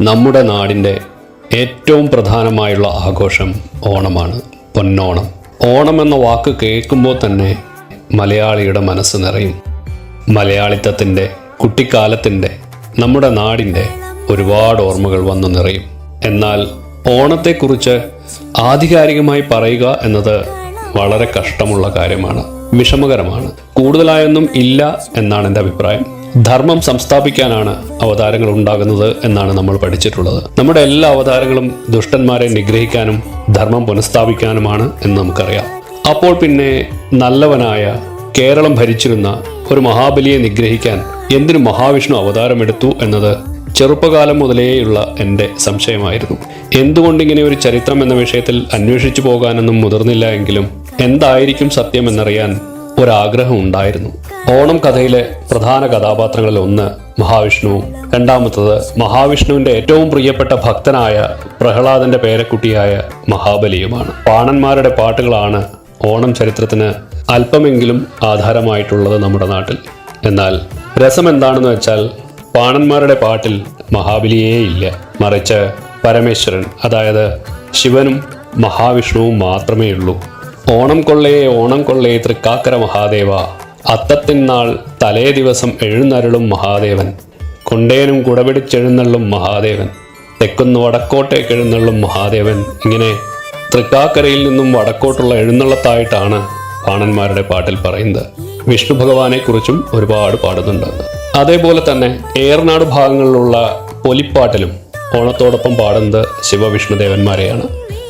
നമ്മുടെ നാടിന്റെ ഏറ്റവും പ്രധാനമായുള്ള ആഘോഷം ഓണമാണ് പൊന്നോണം. ഓണം എന്ന വാക്ക് കേൾക്കുമ്പോൾ തന്നെ മലയാളിയുടെ മനസ്സ് നിറയും. മലയാളിത്തത്തിന്റെ കുട്ടിക്കാലത്തിന്റെ നമ്മുടെ നാടിന്റെ ഒരുപാട് ഓർമ്മകൾ വന്നു നിറയും. എന്നാൽ ഓണത്തെക്കുറിച്ച് ആധികാരികമായി പറയുക എന്നത് വളരെ കഷ്ടമുള്ള കാര്യമാണ് വിഷമകരമാണ്. കൂടുതലായൊന്നും ഇല്ല എന്നാണ് എന്റെ അഭിപ്രായം. ധർമ്മം സംസ്ഥാപിക്കാനാണ് അവതാരങ്ങൾ ഉണ്ടാകുന്നത് എന്നാണ് നമ്മൾ പഠിച്ചിട്ടുള്ളത്. നമ്മുടെ എല്ലാ അവതാരങ്ങളും ദുഷ്ടന്മാരെ നിഗ്രഹിക്കാനും ധർമ്മം പുനഃസ്ഥാപിക്കാനുമാണ് എന്ന് നമുക്കറിയാം. അപ്പോൾ പിന്നെ നല്ലവനായ കേരളം ഭരിച്ചിരുന്ന ഒരു മഹാബലിയെ നിഗ്രഹിക്കാൻ എന്തിനു മഹാവിഷ്ണു അവതാരമെടുത്തു എന്നത് ചെറുപ്പകാലം മുതലേയുള്ള എന്റെ സംശയമായിരുന്നു. എന്തുകൊണ്ടിങ്ങനെ ഒരു ചരിത്രം എന്ന വിഷയത്തിൽ അന്വേഷിച്ചു പോകാനൊന്നും മുതിർന്നില്ല എങ്കിലും എന്തായിരിക്കും സത്യം എന്നറിയാൻ ഒരാഗ്രഹം ഉണ്ടായിരുന്നു. ഓണം കഥയിലെ പ്രധാന കഥാപാത്രങ്ങളിൽ ഒന്ന് മഹാവിഷ്ണുവും രണ്ടാമത്തത് മഹാവിഷ്ണുവിന്റെ ഏറ്റവും പ്രിയപ്പെട്ട ഭക്തനായ പ്രഹ്ലാദന്റെ പേരക്കുട്ടിയായ മഹാബലിയുമാണ്. പാണന്മാരുടെ പാട്ടുകളാണ് ഓണം ചരിത്രത്തിന് അല്പമെങ്കിലും ആധാരമായിട്ടുള്ളത് നമ്മുടെ നാട്ടിൽ. എന്നാൽ രസം എന്താണെന്ന് വെച്ചാൽ പാണന്മാരുടെ പാട്ടിൽ മഹാബലിയേ ഇല്ല. മറിച്ച് പരമേശ്വരൻ അതായത് ശിവനും മഹാവിഷ്ണുവും മാത്രമേ ഉള്ളൂ. ഓണം കൊള്ളേ ഓണം കൊള്ളേ തൃക്കാക്കര മഹാദേവ. അത്തത്തിനാൾ തലേ ദിവസം എഴുന്നരുളും മഹാദേവൻ. കൊണ്ടേനും കുടപിടിച്ചെഴുന്നള്ളും മഹാദേവൻ. തെക്കുന്ന് വടക്കോട്ടേക്ക് എഴുന്നള്ളും മഹാദേവൻ. ഇങ്ങനെ തൃക്കാക്കരയിൽ നിന്നും വടക്കോട്ടുള്ള എഴുന്നള്ളത്തായിട്ടാണ് പാണന്മാരുടെ പാട്ടിൽ പറയുന്നത്. വിഷ്ണു ഭഗവാനെ കുറിച്ചും ഒരുപാട് പാടുന്നുണ്ട്. അതേപോലെ തന്നെ ഏറനാട് ഭാഗങ്ങളിലുള്ള പൊലിപ്പാട്ടിലും ഓണത്തോടൊപ്പം പാടുന്നത് ശിവവിഷ്ണുദേവന്മാരെയാണ്.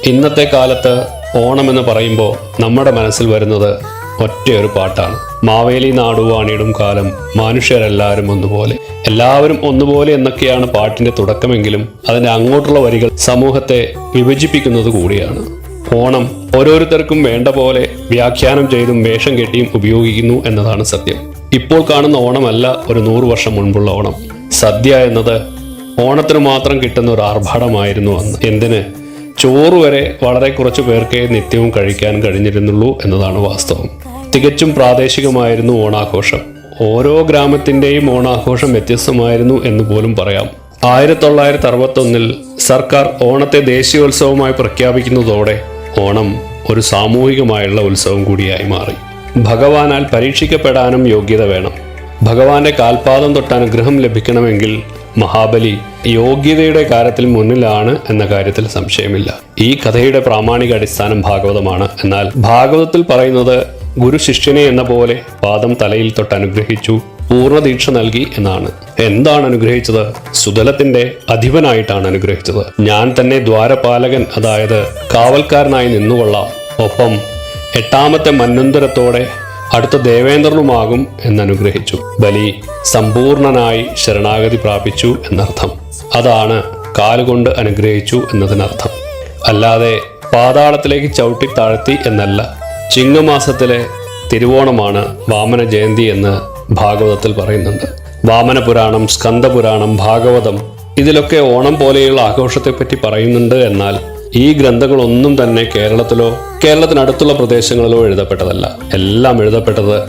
ഇന്നത്തെ കാലത്ത് ഓണം എന്ന് പറയുമ്പോൾ നമ്മുടെ മനസ്സിൽ വരുന്നത് ഒറ്റയൊരു പാട്ടാണ്. മാവേലി നാടുവാണിടും കാലം മനുഷ്യരെല്ലാവരും ഒന്നുപോലെ. എല്ലാവരും ഒന്നുപോലെ എന്നൊക്കെയാണ് പാട്ടിന്റെ തുടക്കമെങ്കിലും അതിന്റെ അങ്ങോട്ടുള്ള വരികൾ സമൂഹത്തെ വിഭജിപ്പിക്കുന്നത് കൂടിയാണ്. ഓണം ഓരോരുത്തർക്കും വേണ്ട പോലെ വ്യാഖ്യാനം ചെയ്തും വേഷം കെട്ടിയും ഉപയോഗിക്കുന്നു എന്നതാണ് സത്യം. ഇപ്പോൾ കാണുന്ന ഓണമല്ല ഒരു നൂറു വർഷം മുൻപുള്ള ഓണം. സദ്യ എന്നത് ഓണത്തിന് മാത്രം കിട്ടുന്ന ഒരു ആർഭാടമായിരുന്നു അന്ന്. എന്തിന്? ചോറ് വരെ വളരെ കുറച്ച് പേർക്കേ നിത്യവും കഴിക്കാൻ കഴിഞ്ഞിരുന്നുള്ളൂ എന്നതാണ് വാസ്തവം. തികച്ചും പ്രാദേശികമായിരുന്നു ഓണാഘോഷം. ഓരോ ഗ്രാമത്തിന്റെയും ഓണാഘോഷം വ്യത്യസ്തമായിരുന്നു എന്ന് പോലും പറയാം. ആയിരത്തി തൊള്ളായിരത്തി അറുപത്തൊന്നിൽ സർക്കാർ ഓണത്തെ ദേശീയോത്സവമായി പ്രഖ്യാപിക്കുന്നതോടെ ഓണം ഒരു സാമൂഹികമായുള്ള ഉത്സവം കൂടിയായി മാറി. ഭഗവാനാൽ പരീക്ഷിക്കപ്പെടാനും യോഗ്യത വേണം. ഭഗവാന്റെ കാൽപാദം തൊട്ട് അനുഗ്രഹം ലഭിക്കണമെങ്കിൽ മഹാബലി യോഗ്യതയുടെ കാര്യത്തിൽ മുന്നിലാണ് എന്ന കാര്യത്തിൽ സംശയമില്ല. ഈ കഥയുടെ പ്രാമാണിക അടിസ്ഥാനം ഭാഗവതമാണ്. എന്നാൽ ഭാഗവതത്തിൽ പറയുന്നത് ഗുരു ശിഷ്യനെ എന്ന പോലെ പാദം തലയിൽ തൊട്ട് അനുഗ്രഹിച്ചു പൂർണദീക്ഷ നൽകി എന്നാണ്. എന്താണ് അനുഗ്രഹിച്ചത്? സുതലത്തിന്റെ അധിപനായിട്ടാണ് അനുഗ്രഹിച്ചത്. ഞാൻ തന്നെ ദ്വാരപാലകൻ അതായത് കാവൽക്കാരനായി നിന്നുകൊള്ളാം. ഒപ്പം എട്ടാമത്തെ മന്നന്തരത്തോടെ അടുത്ത ദേവേന്ദ്രനുമാകും എന്നനുഗ്രഹിച്ചു. ബലി സമ്പൂർണനായി ശരണാഗതി പ്രാപിച്ചു എന്നർത്ഥം. അതാണ് കാലുകൊണ്ട് അനുഗ്രഹിച്ചു എന്നതിനർത്ഥം. അല്ലാതെ പാതാളത്തിലേക്ക് ചവിട്ടി താഴ്ത്തി എന്നല്ല ചിങ്ങമാസത്തിലെ തിരുവോണമാണ് വാമന ജയന്തി എന്ന് ഭാഗവതത്തിൽ പറയുന്നുണ്ട്. വാമന പുരാണം സ്കന്ദപുരാണം ഭാഗവതം ഇതിലൊക്കെ ഓണം പോലെയുള്ള ആഘോഷത്തെപ്പറ്റി പറയുന്നുണ്ട് എന്നാൽ ഈ ഗ്രന്ഥങ്ങളൊന്നും തന്നെ കേരളത്തിലോ കേരളത്തിനടുത്തുള്ള പ്രദേശങ്ങളിലോ എഴുതപ്പെട്ടതല്ല. എല്ലാം എഴുതപ്പെട്ടത്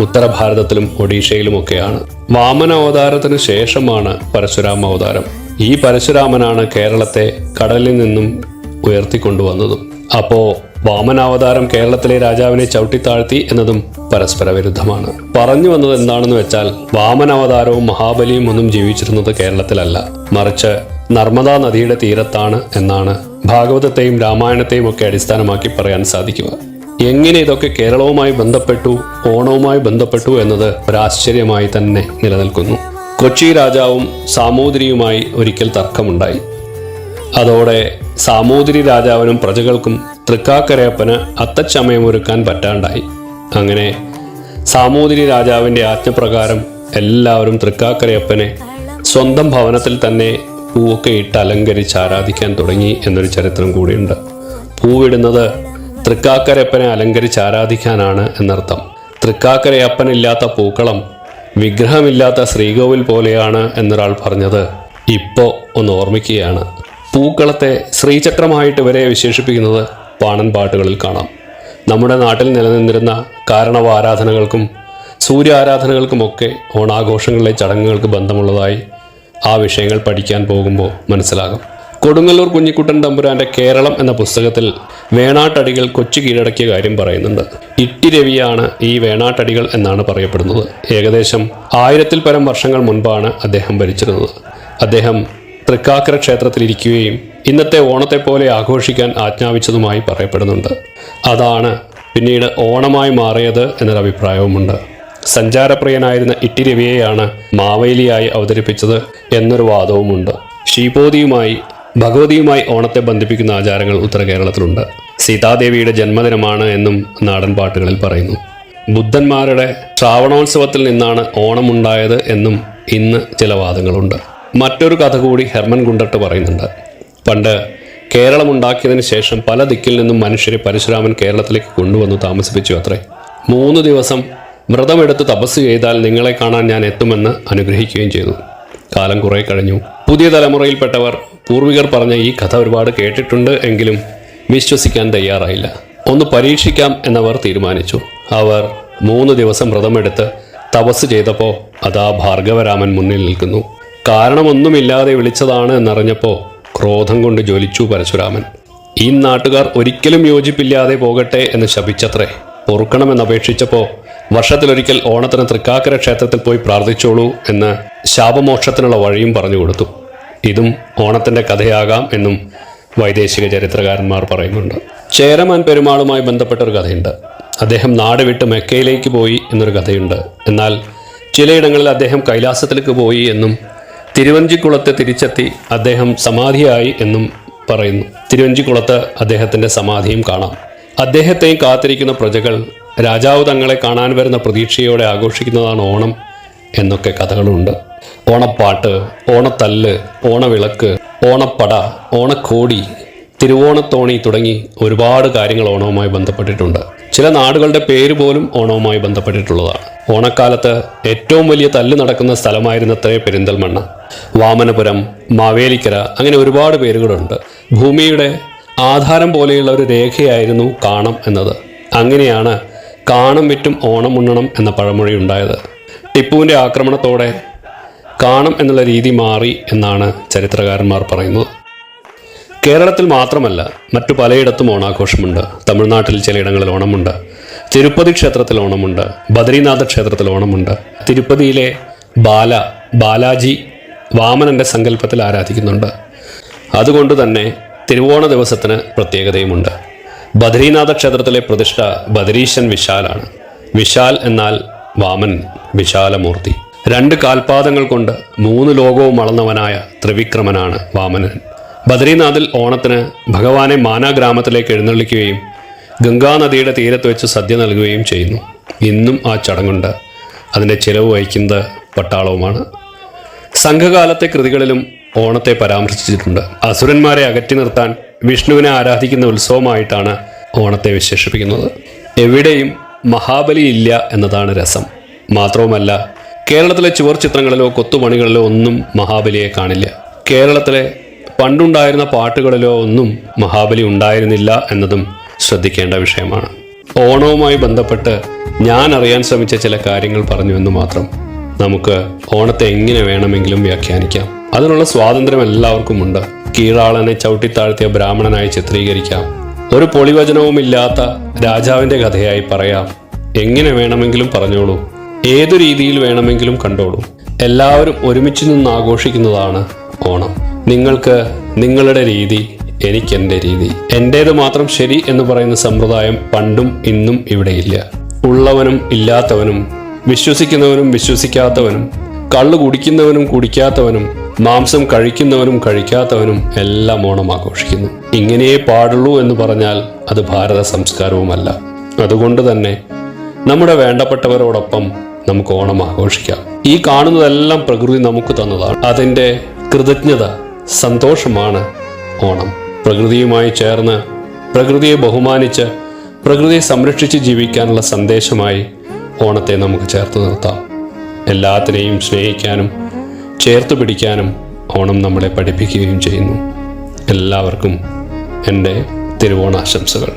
ഉത്തരഭാരതത്തിലും ഒഡീഷയിലും ഒഡീഷയിലുമൊക്കെയാണ്. വാമന അവതാരത്തിന് ശേഷമാണ് പരശുരാമ അവതാരം. ഈ പരശുരാമനാണ് കേരളത്തെ കടലിൽ നിന്നും ഉയർത്തിക്കൊണ്ടുവന്നതും. അപ്പോ വാമനാവതാരം കേരളത്തിലെ രാജാവിനെ ചവിട്ടിത്താഴ്ത്തി എന്നതും പരസ്പര വിരുദ്ധമാണ് പറഞ്ഞു വന്നത് എന്താണെന്ന് വെച്ചാൽ വാമനാവതാരവും മഹാബലിയും ഒന്നും ജീവിച്ചിരുന്നത് കേരളത്തിലല്ല. മറിച്ച് നർമ്മദാ നദിയുടെ തീരത്താണ് എന്നാണ് ഭാഗവതത്തെയും രാമായണത്തെയും ഒക്കെ അടിസ്ഥാനമാക്കി പറയാൻ സാധിക്കുക. എങ്ങനെ ഇതൊക്കെ കേരളവുമായി ബന്ധപ്പെട്ടു ഓണവുമായി ബന്ധപ്പെട്ടു എന്നത് ഒരാശ്ചര്യമായി തന്നെ നിലനിൽക്കുന്നു. കൊച്ചി രാജാവും സാമൂതിരിയുമായി ഒരിക്കൽ തർക്കമുണ്ടായി. അതോടെ സാമൂതിരി രാജാവിനും പ്രജകൾക്കും തൃക്കാക്കരയപ്പന് അത്തച്ചമയമൊരുക്കാൻ പറ്റാണ്ടായി. അങ്ങനെ സാമൂതിരി രാജാവിന്റെ ആജ്ഞപ്രകാരം എല്ലാവരും തൃക്കാക്കരയപ്പനെ സ്വന്തം ഭവനത്തിൽ തന്നെ പൂവൊക്കെ ഇട്ട് അലങ്കരിച്ച് ആരാധിക്കാൻ തുടങ്ങി എന്നൊരു ചരിത്രം കൂടിയുണ്ട്. പൂവിടുന്നത് തൃക്കാക്കരയപ്പനെ അലങ്കരിച്ച് ആരാധിക്കാനാണ് എന്നർത്ഥം. തൃക്കാക്കരയപ്പനില്ലാത്ത പൂക്കളം വിഗ്രഹമില്ലാത്ത ശ്രീകോവിൽ പോലെയാണ് എന്നൊരാൾ പറഞ്ഞത് ഇപ്പോൾ ഒന്ന് ഓർമ്മിക്കുകയാണ്. പൂക്കളത്തെ ശ്രീചക്രമായിട്ട് വരെ വിശേഷിപ്പിക്കുന്നത് പാണൻ പാട്ടുകളിൽ കാണാം. നമ്മുടെ നാട്ടിൽ നിലനിന്നിരുന്ന കാരണവ ആരാധനകൾക്കും സൂര്യ ആരാധനകൾക്കുമൊക്കെ ഓണാഘോഷങ്ങളിലെ ചടങ്ങുകൾക്ക് ബന്ധമുള്ളതായി ആ വിഷയങ്ങൾ പഠിക്കാൻ പോകുമ്പോൾ മനസ്സിലാകും. കൊടുങ്ങല്ലൂർ കുഞ്ഞിക്കുട്ടൻ തമ്പുരാന്റെ കേരളം എന്ന പുസ്തകത്തിൽ വേണാട്ടടികൾ കൊച്ചു കീഴടക്കിയ കാര്യം പറയുന്നുണ്ട്. ഇട്ടി രവിയാണ് ഈ വേണാട്ടടികൾ എന്നാണ് പറയപ്പെടുന്നത്. ഏകദേശം ആയിരത്തിൽ പരം വർഷങ്ങൾ മുൻപാണ് അദ്ദേഹം ഭരിച്ചിരുന്നത്. അദ്ദേഹം തൃക്കാക്കര ക്ഷേത്രത്തിലിരിക്കുകയും ഇന്നത്തെ ഓണത്തെ പോലെ ആഘോഷിക്കാൻ ആജ്ഞാപിച്ചതുമായി പറയപ്പെടുന്നുണ്ട്. അതാണ് പിന്നീട് ഓണമായി മാറിയത് എന്നൊരു അഭിപ്രായവുമുണ്ട് സഞ്ചാരപ്രിയനായിരുന്ന ഇട്ടി രവിയെയാണ് മാവേലിയായി അവതരിപ്പിച്ചത് എന്നൊരു വാദവുമുണ്ട്. ശ്രീപോതിയുമായി ഭഗവതിയുമായി ഓണത്തെ ബന്ധിപ്പിക്കുന്ന ആചാരങ്ങൾ ഉത്തര കേരളത്തിലുണ്ട്. സീതാദേവിയുടെ ജന്മദിനമാണ് എന്നും നാടൻ പാട്ടുകളിൽ പറയുന്നു. ബുദ്ധന്മാരുടെ ശ്രാവണോത്സവത്തിൽ നിന്നാണ് ഓണമുണ്ടായത് എന്നും ഇന്ന് ചില വാദങ്ങളുണ്ട്. മറ്റൊരു കഥ കൂടി ഹെർമൻ ഗുണ്ടട്ട് പറയുന്നുണ്ട്. പണ്ട് കേരളം ഉണ്ടാക്കിയതിന് ശേഷം പല ദിക്കിൽ നിന്നും മനുഷ്യരെ പരശുരാമൻ കേരളത്തിലേക്ക് കൊണ്ടുവന്നു താമസിപ്പിച്ചു അത്രേ. മൂന്ന് ദിവസം വ്രതമെടുത്ത് തപസ് ചെയ്താൽ നിങ്ങളെ കാണാൻ ഞാൻ എത്തുമെന്ന് അനുഗ്രഹിക്കുകയും ചെയ്തു. കാലം കുറേ കഴിഞ്ഞു. പുതിയ തലമുറയിൽപ്പെട്ടവർ പൂർവികർ പറഞ്ഞ ഈ കഥ ഒരുപാട് കേട്ടിട്ടുണ്ട് എങ്കിലും വിശ്വസിക്കാൻ തയ്യാറായില്ല. ഒന്ന് പരീക്ഷിക്കാം എന്നവർ തീരുമാനിച്ചു. അവർ മൂന്ന് ദിവസം വ്രതമെടുത്ത് തപസ് ചെയ്തപ്പോൾ അതാ ഭാർഗവരാമൻ മുന്നിൽ നിൽക്കുന്നു. കാരണമൊന്നുമില്ലാതെ വിളിച്ചതാണ് എന്നറിഞ്ഞപ്പോൾ ക്രോധം കൊണ്ട് ജ്വലിച്ചു പരശുരാമൻ. ഈ നാട്ടുകാർ ഒരിക്കലും യോജിപ്പില്ലാതെ പോകട്ടെ എന്ന് ശപിച്ചത്രേ. പൊറുക്കണമെന്നപേക്ഷിച്ചപ്പോൾ വർഷത്തിലൊരിക്കൽ ഓണത്തിന് തൃക്കാക്കര ക്ഷേത്രത്തിൽ പോയി പ്രാർത്ഥിച്ചോളൂ എന്ന് ശാപമോക്ഷത്തിനുള്ള വഴിയും പറഞ്ഞു കൊടുത്തു. ഇതും ഓണത്തിന്റെ കഥയാകാം എന്നും വൈദേശിക ചരിത്രകാരന്മാർ പറയുന്നുണ്ട്. ചേരമാൻ പെരുമാളുമായി ബന്ധപ്പെട്ട ഒരു കഥയുണ്ട്. അദ്ദേഹം നാട് വിട്ട് മെക്കയിലേക്ക് പോയി എന്നൊരു കഥയുണ്ട്. എന്നാൽ ചിലയിടങ്ങളിൽ അദ്ദേഹം കൈലാസത്തിലേക്ക് പോയി എന്നും തിരുവഞ്ചിക്കുളത്ത് തിരിച്ചെത്തി അദ്ദേഹം സമാധിയായി എന്നും പറയുന്നു. തിരുവഞ്ചിക്കുളത്ത് അദ്ദേഹത്തിന്റെ സമാധിയും കാണാം. അദ്ദേഹത്തെയും കാത്തിരിക്കുന്ന പ്രജകൾ രാജാവ് തങ്ങളെ കാണാൻ വരുന്ന പ്രതീക്ഷയോടെ ആഘോഷിക്കുന്നതാണ് ഓണം എന്നൊക്കെ കഥകളുണ്ട്. ഓണപ്പാട്ട് ഓണത്തല്ല് ഓണവിളക്ക് ഓണപ്പട ഓണക്കോടി തിരുവോണത്തോണി തുടങ്ങി ഒരുപാട് കാര്യങ്ങൾ ഓണവുമായി ബന്ധപ്പെട്ടിട്ടുണ്ട്. ചില നാടുകളുടെ പേര് പോലും ഓണവുമായി ബന്ധപ്പെട്ടിട്ടുള്ളതാണ്. ഓണക്കാലത്ത് ഏറ്റവും വലിയ തല്ല് നടക്കുന്ന സ്ഥലമായിരുന്നത്രേ പെരിന്തൽമണ്ണ. വാമനപുരം മാവേലിക്കര അങ്ങനെ ഒരുപാട് പേരുകളുണ്ട്. ഭൂമിയുടെ ആധാരം പോലെയുള്ള ഒരു രേഖയായിരുന്നു കാണം എന്നത്. അങ്ങനെയാണ് കാണം വിറ്റും ഓണം ഉണ്ണണം എന്ന പഴമൊഴി ഉണ്ടായത്. ടിപ്പുവിന്റെ ആക്രമണത്തോടെ കാണം എന്നുള്ള രീതി മാറി എന്നാണ് ചരിത്രകാരന്മാർ പറയുന്നത്. കേരളത്തിൽ മാത്രമല്ല മറ്റു പലയിടത്തും ഓണാഘോഷമുണ്ട്. തമിഴ്നാട്ടിൽ ചിലയിടങ്ങളിൽ ഓണമുണ്ട്. തിരുപ്പതി ക്ഷേത്രത്തിൽ ഓണമുണ്ട്. ബദ്രീനാഥ ക്ഷേത്രത്തിൽ ഓണമുണ്ട്. തിരുപ്പതിയിലെ ബാല ബാലാജി വാമനന്റെ സങ്കല്പത്തിൽ ആരാധിക്കുന്നുണ്ട്. അതുകൊണ്ട് തന്നെ തിരുവോണ ദിവസത്തിന് പ്രത്യേകതയുമുണ്ട്. ബദ്രീനാഥ ക്ഷേത്രത്തിലെ പ്രതിഷ്ഠ ബദരീശൻ വിശാലാണ്. വിശാൽ എന്നാൽ വാമൻ വിശാലമൂർത്തി. രണ്ട് കാൽപാദങ്ങൾ കൊണ്ട് മൂന്ന് ലോകവും അളന്നവനായ ത്രിവിക്രമനാണ് വാമനൻ. ബദരീനാഥിൽ ഓണത്തിന് ഭഗവാനെ മാനാ ഗ്രാമത്തിലേക്ക് എഴുന്നള്ളിക്കുകയും ഗംഗാനദിയുടെ തീരത്ത് വെച്ച് സദ്യ നൽകുകയും ചെയ്യുന്നു. ഇന്നും ആ ചടങ്ങുണ്ട്. അതിന്റെ ചിലവ് വഹിക്കുന്നത് പട്ടാളവുമാണ്. സംഘകാലത്തെ കൃതികളിലും ഓണത്തെ പരാമർശിച്ചിട്ടുണ്ട്. അസുരന്മാരെ അകറ്റി നിർത്താൻ വിഷ്ണുവിനെ ആരാധിക്കുന്ന ഉത്സവമായിട്ടാണ് ഓണത്തെ വിശേഷിപ്പിക്കുന്നത്. എവിടെയും മഹാബലി ഇല്ല എന്നതാണ് രസം. മാത്രവുമല്ല കേരളത്തിലെ ചുവർ ചിത്രങ്ങളിലോ കൊത്തുപണികളിലോ ഒന്നും മഹാബലിയെ കാണില്ല. കേരളത്തിലെ പണ്ടുണ്ടായിരുന്ന പാട്ടുകളിലോ ഒന്നും മഹാബലി ഉണ്ടായിരുന്നില്ല എന്നതും ശ്രദ്ധിക്കേണ്ട വിഷയമാണ്. ഓണവുമായി ബന്ധപ്പെട്ട് ഞാൻ അറിയാൻ ശ്രമിച്ച ചില കാര്യങ്ങൾ പറഞ്ഞു എന്ന് മാത്രം നമുക്ക് ഓണത്തെ എങ്ങനെ വേണമെങ്കിലും വ്യാഖ്യാനിക്കാം. അതിനുള്ള സ്വാതന്ത്ര്യം എല്ലാവർക്കും ഉണ്ട്. കീഴാളനെ ചവിട്ടിത്താഴ്ത്തിയ ബ്രാഹ്മണനായി ചിത്രീകരിക്കാം. ഒരു പൊളിവചനവുമില്ലാത്ത രാജാവിന്റെ കഥയായി പറയാം. എങ്ങനെ വേണമെങ്കിലും പറഞ്ഞോളൂ. ഏതു രീതിയിൽ വേണമെങ്കിലും കണ്ടോളൂ. എല്ലാവരും ഒരുമിച്ച് നിന്ന് ആഘോഷിക്കുന്നതാണ് ഓണം. നിങ്ങൾക്ക് നിങ്ങളുടെ രീതി എനിക്ക് എന്റെ രീതി. എന്റേത് മാത്രം ശരി എന്ന് പറയുന്ന സമ്പ്രദായം പണ്ടും ഇന്നും ഇവിടെയില്ല ഉള്ളവനും ഇല്ലാത്തവനും വിശ്വസിക്കുന്നവനും വിശ്വസിക്കാത്തവനും കള്ളു കുടിക്കുന്നവനും കുടിക്കാത്തവനും മാംസം കഴിക്കുന്നവനും കഴിക്കാത്തവനും എല്ലാം ഓണം ആഘോഷിക്കുന്നു. ഇങ്ങനെയേ പാടുള്ളൂ എന്ന് പറഞ്ഞാൽ അത് ഭാരത സംസ്കാരവുമല്ല. അതുകൊണ്ട് തന്നെ നമ്മുടെ വേണ്ടപ്പെട്ടവരോടൊപ്പം നമുക്ക് ഓണം ആഘോഷിക്കാം. ഈ കാണുന്നതെല്ലാം പ്രകൃതി നമുക്ക് തന്നതാണ്. അതിന്റെ കൃതജ്ഞത സന്തോഷമാണ് ഓണം. പ്രകൃതിയുമായി ചേർന്ന് പ്രകൃതിയെ ബഹുമാനിച്ച് പ്രകൃതിയെ സംരക്ഷിച്ച് ജീവിക്കാനുള്ള സന്ദേശമായി ഓണത്തെ നമുക്ക് ചേർത്ത് നിർത്താം. എല്ലാത്തിനെയും സ്നേഹിക്കാനും ചേർത്ത് പിടിക്കാനും ഓണം നമ്മളെ പഠിപ്പിക്കുകയും ചെയ്യുന്നു. എല്ലാവർക്കും എന്റെ തിരുവോണാശംസകൾ.